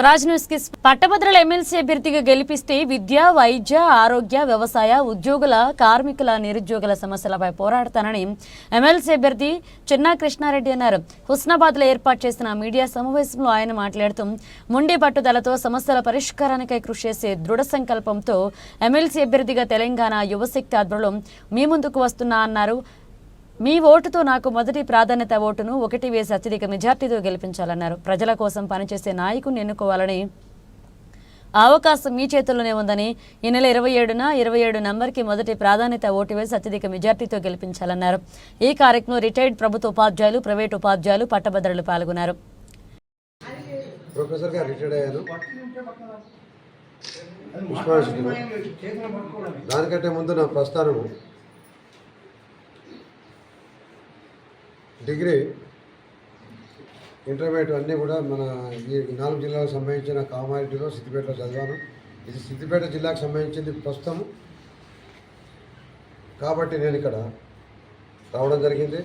స్వరాజ్ న్యూస్కి పట్టభద్రుల ఎమ్మెల్సీ అభ్యర్థిగా గెలిపిస్తే విద్య వైద్య ఆరోగ్య వ్యవసాయ ఉద్యోగుల కార్మికుల నిరుద్యోగుల సమస్యలపై పోరాడతానని ఎమ్మెల్సీ అభ్యర్థి చిన్నా కృష్ణారెడ్డి అన్నారు. హుస్నాబాద్లో ఏర్పాటు చేసిన మీడియా సమావేశంలో ఆయన మాట్లాడుతూ ముండి పట్టుదలతో సమస్యల పరిష్కారానికై కృషి చేసే దృఢ సంకల్పంతో ఎమ్మెల్సీ అభ్యర్థిగా తెలంగాణ యువశక్తి ఆధ్వర్యంలో మీ ముందుకు వస్తున్నా అన్నారు. మీ ఓటుతో నాకు మొదటి ప్రాధాన్యత ఓటును ఒకటి వేసి అత్యధిక మెజార్టీతో గెలిపించాలన్నారు. ప్రజల కోసం పనిచేసే నాయకుని ఎన్నుకోవాలని అవకాశం మీ చేతుల్లోనే ఉందని ఈ నెల ఇరవై ఏడున ఇరవై ఏడు నంబర్కి మొదటి ప్రాధాన్యత ఓటు వేసి అత్యధిక మెజార్టీతో గెలిపించాలన్నారు. ఈ కార్యక్రమం రిటైర్డ్ ప్రభుత్వ ఉపాధ్యాయులు ప్రైవేటు ఉపాధ్యాయులు పట్టభద్రులు పాల్గొన్నారు. రిటైర్డ్ అయ్యాను దానికంటే ముందు నా ప్రస్థానము డిగ్రీ ఇంటర్మీడియట్ అన్నీ కూడా మన ఈ నాలుగు జిల్లాలకు సంబంధించిన కామారెడ్డిలో సిద్దిపేటలో చదివాను. ఇది సిద్దిపేట జిల్లాకు సంబంధించింది ప్రస్తుతం. కాబట్టి నేను ఇక్కడ రావడం జరిగింది.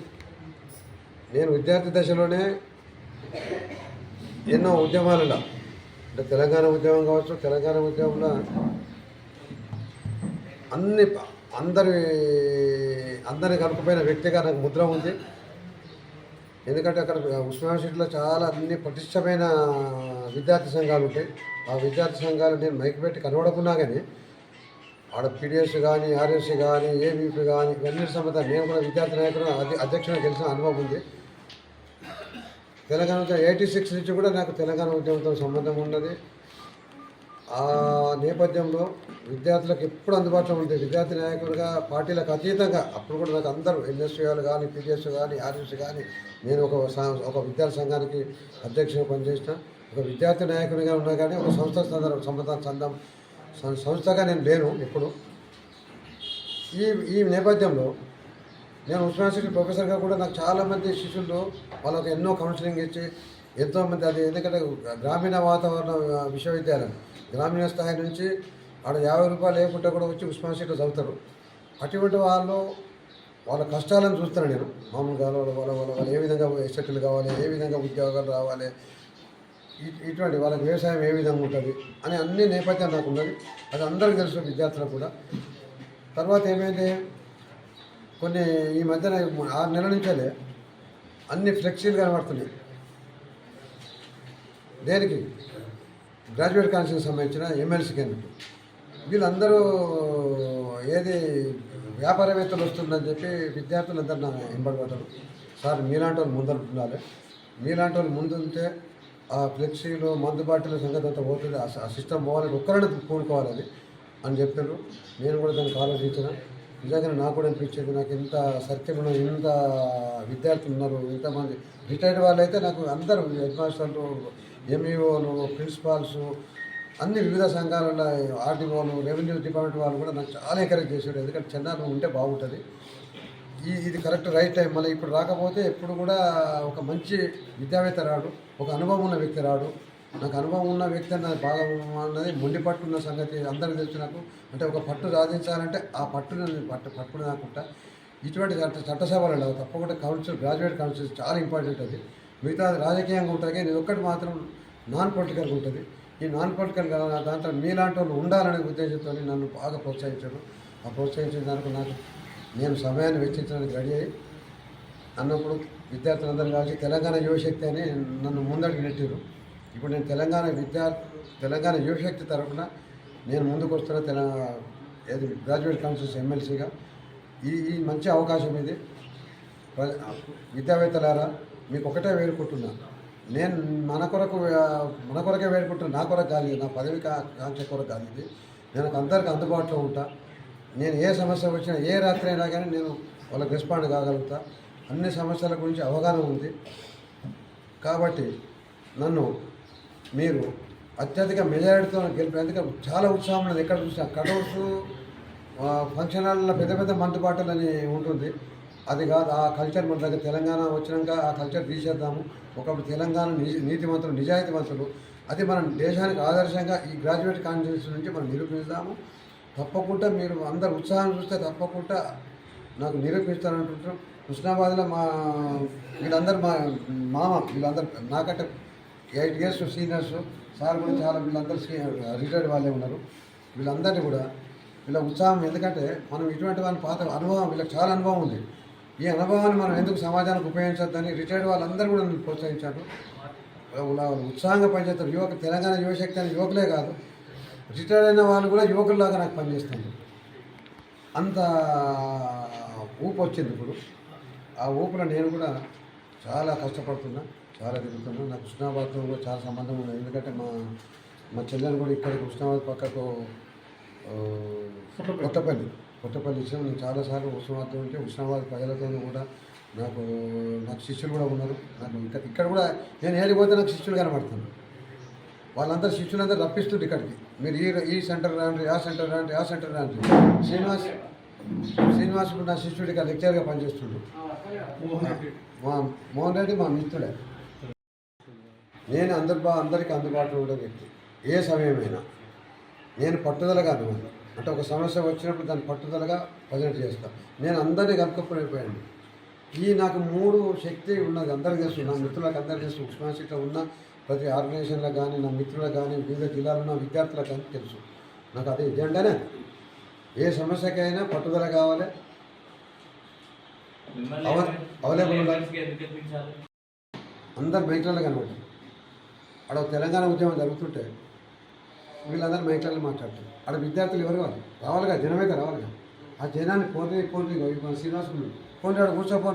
నేను విద్యార్థి దశలోనే ఎన్నో ఉద్యమాలలో అంటే తెలంగాణ ఉద్యమం కావచ్చు తెలంగాణ ఉద్యమంలో అన్ని అందరి అందరిని కనుకపోయిన వ్యక్తిగా నాకు ముద్ర ఉంది. ఎందుకంటే అక్కడ ఉస్మానిటీలో చాలా అన్ని పటిష్టమైన విద్యార్థి సంఘాలు ఉంటాయి. ఆ విద్యార్థి సంఘాలు నేను మైక్ పెట్టి కనబడకున్నా కానీ ఆడ పీడిఎస్ కానీ ఆర్ఎస్ కానీ ఏబీపీ కానీ ఇవన్నీ సంబంధ నేను కూడా విద్యార్థి నాయకుడు అధ్య- అధ్యక్షుడు గెలిచిన అనుభవం ఉంది. తెలంగాణ ఉద్యమం ఎయిటీ సిక్స్ నుంచి కూడా నాకు తెలంగాణ ఉద్యమంతో సంబంధం ఉన్నది. ఆ నేపథ్యంలో విద్యార్థులకు ఎప్పుడు అందుబాటులో ఉంది విద్యార్థి నాయకుడిగా పార్టీలకు అతీతంగా? అప్పుడు కూడా నాకు అందరూ ఎన్ఎస్యూలు కానీ పీడిఎస్ కానీ ఆర్ఎస్ కానీ నేను ఒక ఒక విద్యార్థి సంఘానికి అధ్యక్షుడిగా పనిచేసిన ఒక విద్యార్థి నాయకుడిగా ఉన్నా కానీ ఒక సంస్థ సందర్భం సంబంధం సందం సంస్థగా నేను లేను ఇప్పుడు ఈ ఈ నేపథ్యంలో నేను ఉస్మానిటీ ప్రొఫెసర్గా కూడా నాకు చాలామంది శిష్యులు వాళ్ళకి ఎన్నో కౌన్సిలింగ్ ఇచ్చి ఎంతోమంది అది ఎందుకంటే గ్రామీణ వాతావరణ విశ్వవిద్యాలయం గ్రామీణ స్థాయి నుంచి ఆడ యాభై రూపాయలు లేకుండా కూడా వచ్చి ఉస్మానిటీలో చదువుతారు. అటువంటి వాళ్ళు వాళ్ళ కష్టాలను చూస్తాను నేను. మామూలుగా వాళ్ళ వాళ్ళ వాళ్ళ వాళ్ళు ఏ విధంగా సెటిల్ కావాలి ఏ విధంగా ఉద్యోగాలు రావాలి ఇటువంటి వాళ్ళకి వ్యవసాయం ఏ విధంగా ఉంటుంది అని అన్ని నేపథ్యం నాకు ఉన్నది అది అందరికీ తెలుసు విద్యార్థులకు కూడా. తర్వాత ఏమైంది? కొన్ని ఈ మధ్యన ఆరు నెలల నుంచే అన్ని ఫ్లెక్సీలు కనబడుతున్నాయి. దేనికి? గ్రాడ్యుయేట్ కౌన్సిల్కి సంబంధించిన ఎమ్మెల్సీ క్యాండిడేట్ వీళ్ళందరూ ఏది వ్యాపారవేత్తలు వస్తుందని చెప్పి విద్యార్థులందరూ నా వెంబడబడ్డారు సార్ మీలాంటి వాళ్ళు ముందర ఉండాలి. మీలాంటి వాళ్ళు ముందుంటే ఆ ఫ్లెక్సీలు మందు బాటిల సంగతి అంతా పోతుంది. ఆ- సిస్టమ్ పోవాలని ఒక్కరిని కూడుకోవాలి అది అని చెప్పారు. నేను కూడా దానికి ఆలోచించిన. నిజంగా నాకు కూడా అనిపించేది నాకు ఇంత సత్యం ఇంత విద్యార్థులు ఉన్నారు. ఇంతమంది రిటైర్డ్ వాళ్ళు అయితే నాకు అందరూ హెడ్ మాస్టర్లు ఎంఈఓలు ప్రిన్సిపాల్స్ అన్ని వివిధ సంఘాలలో ఆర్టీఓలు రెవెన్యూ డిపార్ట్మెంట్ వాళ్ళు కూడా నాకు చాలా ఎంకరేజ్ చేశాడు ఎందుకంటే చెన్నారం ఉంటే బాగుంటుంది. ఈ ఇది కరెక్ట్ రైట్ టైం మళ్ళీ ఇప్పుడు రాకపోతే ఎప్పుడు కూడా ఒక మంచి విద్యావేత్త రాడు ఒక అనుభవం ఉన్న వ్యక్తి రాడు. నాకు అనుభవం ఉన్న వ్యక్తి అన్నది బాగా అన్నది మొండి పట్టున్న సంగతి అందరికీ తెలుసు నాకు. అంటే ఒక పట్టు సాధించాలంటే ఆ పట్టును నేను పట్టు పట్టుకుని నాకుంటా ఇటువంటి చట్ట చట్టసభలలో తప్పకుండా కౌన్సిల్ గ్రాడ్యుయేట్ కౌన్సిల్ చాలా ఇంపార్టెంట్ అది. మిగతా రాజకీయంగా ఉంటుంది కానీ ఒక్కటి మాత్రం నాన్ పొలిటికల్గా ఉంటుంది. ఈ నాన్ పొలిటికల్ కదా దాంట్లో మీలాంటి వాళ్ళు ఉండాలనే ఉద్దేశంతో నన్ను బాగా ప్రోత్సహించారు. ఆ ప్రోత్సహించిన దానికి నాకు నేను సమయాన్ని వెచ్చించడానికి రెడీ అయ్యి అన్నప్పుడు విద్యార్థులందరూ కలిసి తెలంగాణ యువశక్తి అని నన్ను ముందడికి నెట్టారు ఇప్పుడు నేను తెలంగాణ విద్యా తెలంగాణ యువశక్తి తరఫున నేను ముందుకు వస్తున్న తెలంగాణ ఏది గ్రాడ్యుయేట్ కౌన్సిల్స్ ఎమ్మెల్సీగా ఈ ఈ మంచి అవకాశం ఇది. ప్ర- విద్యావేత్తలారా మీకు ఒకటే వేడుకుంటున్నాను నేను మన కొరకు మన కొరకే వేడుకుంటున్నా. నా కొరకు కాదు నా పదవి కా కాంక్ష కొరకు కాదు ఇది. నేను అందరికి అందుబాటులో ఉంటా. నేను ఏ సమస్య వచ్చినా ఏ రాత్రి అయినా కానీ నేను వాళ్ళకి రెస్పాండ్ కాగలుగుతా. అన్ని సమస్యల గురించి అవగాహన ఉంది. కాబట్టి నన్ను మీరు అత్యధిక మెజారిటీతో గెలిపి అందుకే చాలా ఉత్సాహం ఉన్నది. ఎక్కడ చూసినా కటౌట్స్ ఫంక్షన్ హాల్లో పెద్ద పెద్ద మందుబాటలు అని ఉంటుంది. అది కాదు ఆ కల్చర్ మన దగ్గర తెలంగాణ వచ్చినాక ఆ కల్చర్ తీసేద్దాము. ఒకప్పుడు తెలంగాణ నీతి మంత్రులు నిజాయితీ మంత్రులు అది మన దేశానికి ఆదర్శంగా ఈ గ్రాడ్యుయేట్ కాన్ఫరెన్స్ నుంచి మనం నిరూపిస్తాము. తప్పకుండా మీరు అందరు ఉత్సాహం చూస్తే తప్పకుండా నాకు నిరూపిస్తారంటుంటారు కృష్ణాబాద్లో మా వీళ్ళందరూ మా మామ వీళ్ళందరూ నాకంటే ఎయిట్ ఇయర్స్ సీనియర్స్ సార్ కూడా చాలా వీళ్ళందరూ రిటైర్డ్ వాళ్ళే ఉన్నారు. వీళ్ళందరినీ కూడా వీళ్ళ ఉత్సాహం ఎందుకంటే మనం ఇటువంటి వాళ్ళ పాత అనుభవం వీళ్ళకి చాలా అనుభవం ఉంది. ఈ అనుభవాన్ని మనం ఎందుకు సమాజానికి ఉపయోగించొద్దని రిటైర్డ్ వాళ్ళందరూ కూడా నన్ను ప్రోత్సహించారు. ఉత్సాహంగా పనిచేస్తారు. యువక తెలంగాణ యువశక్తి అనే యువకులే కాదు రిటైర్డ్ అయిన వాళ్ళు కూడా యువకుల్లాగా నాకు పనిచేస్తుంది అంత ఊపు వచ్చింది ఇప్పుడు. ఆ ఊపులో నేను కూడా చాలా కష్టపడుతున్నా చాలా తిరుగుతున్నా. నాకు కృష్ణాబాద్తో కూడా చాలా సంబంధం ఉంది. ఎందుకంటే మా మా చెల్లెలు కూడా ఇక్కడ కృష్ణాబాద్ పక్కకు కొత్తపల్లి. కొత్తపల్లి. ఇచ్చిన నేను చాలాసార్లు ఉష్ణాబాద్తో ఉంటే ఉష్ణాబాద్ ప్రజలతో కూడా నాకు నాకు శిష్యులు కూడా ఉన్నారు. నాకు ఇక్కడ ఇక్కడ కూడా నేను ఏడిపోతే నాకు శిష్యులు కనబడుతున్నారు. వాళ్ళందరూ శిష్యులందరూ రప్పిస్తుంటే ఇక్కడికి. మీరు ఈ ఈ సెంటర్ రాండి ఆ సెంటర్ రాండి ఆ సెంటర్ రాండి. శ్రీనివాస్ శ్రీనివాస్ ఇప్పుడు నా శిష్యుడు ఇక్కడ లెక్చర్గా పనిచేస్తుండు. మా మోహన్ రెడ్డి మా మిత్రుడే. నేను అందరి అందరికీ అందుబాటులో ఉండే వ్యక్తి. ఏ సమయమైనా. నేను పట్టుదలగా అనుకోను అంటే ఒక సమస్య వచ్చినప్పుడు దాన్ని పట్టుదలగా ప్రజెంట్ చేస్తాను నేను అందరినీ కనుక్కోపోయాను ఈ నాకు మూడు శక్తి ఉన్నది అందరికీ తెలుసు. నా మిత్రులకు అందరికీ తెలుసు. ఉస్మాసిట్లో ఉన్న ప్రతి ఆర్గనైజేషన్లకు కానీ నా మిత్రులకు కానీ వివిధ జిల్లాలో ఉన్న విద్యార్థులకు కానీ తెలుసు. నాకు అదే ఎజెండానే ఏ సమస్యకైనా పట్టుదల కావాలి. అవ- అవైలబుల్ అందరు మైక్లలో కనబడ్డారు అక్కడ తెలంగాణ ఉద్యమం జరుగుతుంటే వీళ్ళందరూ మైక్లలో మాట్లాడతారు అక్కడ విద్యార్థులు ఎవరు కావాలి రావాలిగా జనమైతే రావాలిగా ఆ జనాన్ని పోటీ పోటీ శ్రీనివాస్ పోటీ కూర్చోపోటీ